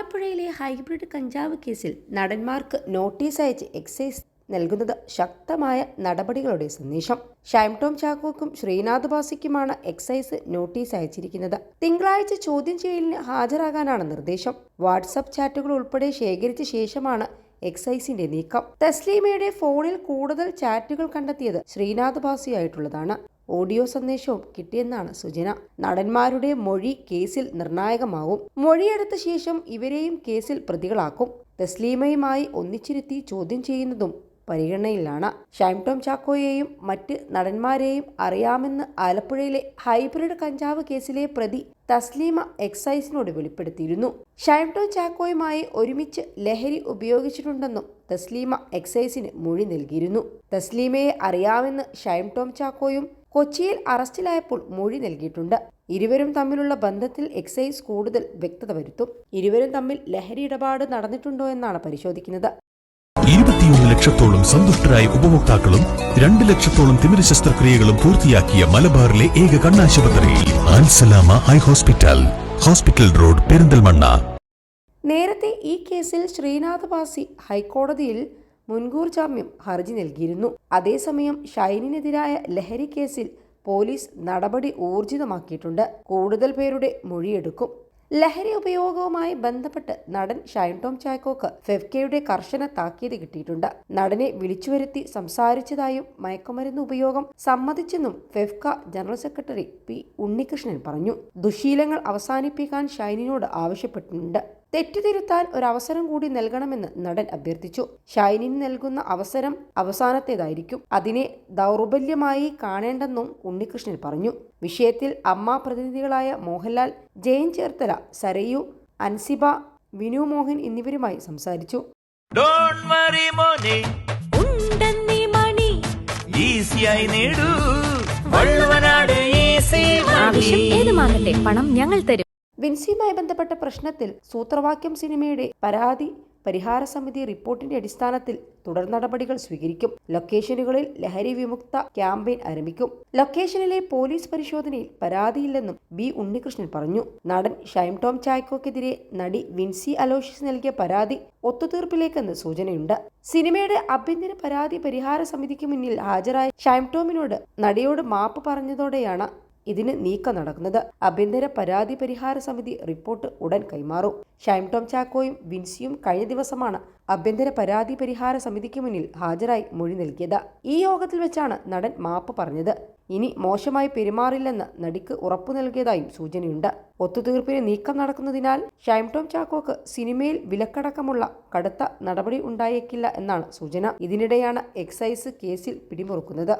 ആലപ്പുഴയിലെ ഹൈബ്രിഡ് കഞ്ചാവ് കേസിൽ നടന്മാർക്ക് നോട്ടീസ് അയച്ച് എക്സൈസ് നൽകുന്നത് ശക്തമായ നടപടികളുടെ സന്ദേശം. ഷൈം ടോം ചാക്കോക്കും ശ്രീനാഥ് ബാസിക്കുമാണ് എക്സൈസ് നോട്ടീസ് അയച്ചിരിക്കുന്നത്. തിങ്കളാഴ്ച ചോദ്യം ചെയ്യലിന് ഹാജരാകാനാണ് നിർദ്ദേശം. വാട്സപ്പ് ചാറ്റുകൾ ഉൾപ്പെടെ ശേഖരിച്ച ശേഷമാണ് എക്സൈസിന്റെ നീക്കം. തസ്ലീമയുടെ ഫോണിൽ കൂടുതൽ ചാറ്റുകൾ കണ്ടെത്തിയത് ശ്രീനാഥ് ബാസിയായിട്ടുള്ളതാണ്. ഓഡിയോ സന്ദേശവും കിട്ടിയെന്നാണ് സൂചന. നടന്മാരുടെ മൊഴി കേസിൽ നിർണായകമാവും. മൊഴിയെടുത്ത ശേഷം ഇവരെയും കേസിൽ പ്രതികളാക്കും. തസ്ലീമയുമായി ഒന്നിച്ചിരുത്തി ചോദ്യം ചെയ്യുന്നതും പരിഗണനയിലാണ്. ഷൈം ടോം ചാക്കോയെയും മറ്റ് നടന്മാരെയും അറിയാമെന്ന് ആലപ്പുഴയിലെ ഹൈബ്രിഡ് കഞ്ചാവ് കേസിലെ പ്രതി തസ്ലീമ എക്സൈസിനോട് വെളിപ്പെടുത്തിയിരുന്നു. ഷൈം ടോം ചാക്കോയുമായി ഒരുമിച്ച് ലഹരി ഉപയോഗിച്ചിട്ടുണ്ടെന്നും തസ്ലീമ എക്സൈസിന് മൊഴി നൽകിയിരുന്നു. തസ്ലീമയെ അറിയാമെന്ന് ഷൈം ടോം ചാക്കോയും കൊച്ചിയിൽ അറസ്റ്റിലായപ്പോൾ മൊഴി നൽകിയിട്ടുണ്ട്. ഇരുവരും തമ്മിലുള്ള ബന്ധത്തിൽ എക്സൈസ് കൂടുതൽ വ്യക്തത വരുത്തും. ഇരുവരും തമ്മിൽ ലഹരി ഇടപാട് നടന്നിട്ടുണ്ടോ എന്നാണ് പരിശോധിക്കുന്നത്. ഇരുപത്തിയൊന്ന് ലക്ഷത്തോളം സന്തുഷ്ടരായ ഉപഭോക്താക്കളും രണ്ട് ലക്ഷത്തോളം തിമിര ശസ്ത്രക്രിയകളും പൂർത്തിയാക്കിയ മലബാറിലെ ഏക കണ്ണാശുപത്രി Ansalama eye hospital hospital road Perinthalmanna. നേരത്തെ ഈ കേസിൽ ശ്രീനാഥ് വാസി ഹൈക്കോടതിയിൽ മുൻകൂർ ജാമ്യം ഹർജി നൽകിയിരുന്നു. അതേസമയം ഷൈനിനെതിരായ ലഹരി കേസിൽ പോലീസ് നടപടി ഊർജിതമാക്കിയിട്ടുണ്ട്. കൂടുതൽ പേരുടെ മൊഴിയെടുക്കും. ലഹരി ഉപയോഗവുമായി ബന്ധപ്പെട്ട് നടൻ ഷൈൻ ടോം ചാക്കോക്ക് ഫെഫ്കയുടെ കർശന താക്കീത് കിട്ടിയിട്ടുണ്ട്. നടനെ വിളിച്ചുവരുത്തി സംസാരിച്ചതായും മയക്കുമരുന്ന് ഉപയോഗം സമ്മതിച്ചെന്നും FEFKA general secretary P Unnikrishnan പറഞ്ഞു. ദുശീലങ്ങൾ അവസാനിപ്പിക്കാൻ ഷൈനിനോട് ആവശ്യപ്പെട്ടിട്ടുണ്ട്. തെറ്റുതിരുത്താൻ ഒരു അവസരം കൂടി നൽകണമെന്ന് നടൻ അഭ്യർത്ഥിച്ചു. ഷൈനിന് നൽകുന്ന അവസരം അവസാനത്തേതായിരിക്കും. അതിനെ ദൗർബല്യമായി കാണേണ്ടെന്നും ഉണ്ണികൃഷ്ണൻ പറഞ്ഞു. വിഷയത്തിൽ അമ്മ പ്രതിനിധികളായ മോഹൻലാൽ ജയൻ ചേർത്തല സരയു അൻസിബ വിനു മോഹൻ എന്നിവരുമായി സംസാരിച്ചു. ഡോണ്ട് വറി മോനെ. ഉണ്ടെന്നീ മണി. ഈസിയായി നേടൂ. വള്ളുവനാട് ഈസി ആവശ്യം ഏതുമാകട്ടെ പണം ഞങ്ങൾ തരും. വിൻസിയുമായി ബന്ധപ്പെട്ട പ്രശ്നത്തിൽ സൂത്രവാക്യം സിനിമയുടെ പരാതി പരിഹാര സമിതി റിപ്പോർട്ടിന്റെ അടിസ്ഥാനത്തിൽ തുടർ നടപടികൾ സ്വീകരിക്കും. ലൊക്കേഷനുകളിൽ ലഹരി വിമുക്ത ക്യാമ്പയിൻ ആരംഭിക്കും. ലൊക്കേഷനിലെ പോലീസ് പരിശോധനയിൽ പരാതിയില്ലെന്നും ബി ഉണ്ണികൃഷ്ണൻ പറഞ്ഞു. നടൻ ഷൈം ടോം ചായ്ക്കോക്കെതിരെ നടി വിൻസി അലോഷ്യസ് നൽകിയ പരാതി ഒത്തുതീർപ്പിലേക്കെന്ന് സൂചനയുണ്ട്. സിനിമയുടെ ആഭ്യന്തര പരാതി പരിഹാര സമിതിക്ക് മുന്നിൽ ഹാജരായ ഷൈം ടോമിനോട് നടിയോട് മാപ്പ് പറഞ്ഞതോടെയാണ് ഇതിന് നീക്കം നടക്കുന്നത് ആഭ്യന്തര പരാതി പരിഹാര സമിതി റിപ്പോർട്ട് ഉടൻ കൈമാറും. ഷൈം ടോം ചാക്കോയും വിൻസിയും കഴിഞ്ഞ ദിവസമാണ് ആഭ്യന്തര പരാതി പരിഹാര സമിതിക്ക് മുന്നിൽ ഹാജരായി മൊഴി നൽകിയത്. ഈ യോഗത്തിൽ വെച്ചാണ് നടൻ മാപ്പ് പറഞ്ഞത്. ഇനി മോശമായി പെരുമാറില്ലെന്ന് നടിക്ക് ഉറപ്പു നൽകിയതായും സൂചനയുണ്ട്. ഒത്തുതീർപ്പിന് നീക്കം നടക്കുന്നതിനാൽ ഷൈം ടോം ചാക്കോക്ക് സിനിമയിൽ വിലക്കടക്കമുള്ള കടുത്ത നടപടി ഉണ്ടായേക്കില്ല എന്നാണ് സൂചന. ഇതിനിടെയാണ് എക്സൈസ് കേസിൽ പിടിമുറുക്കുന്നത്.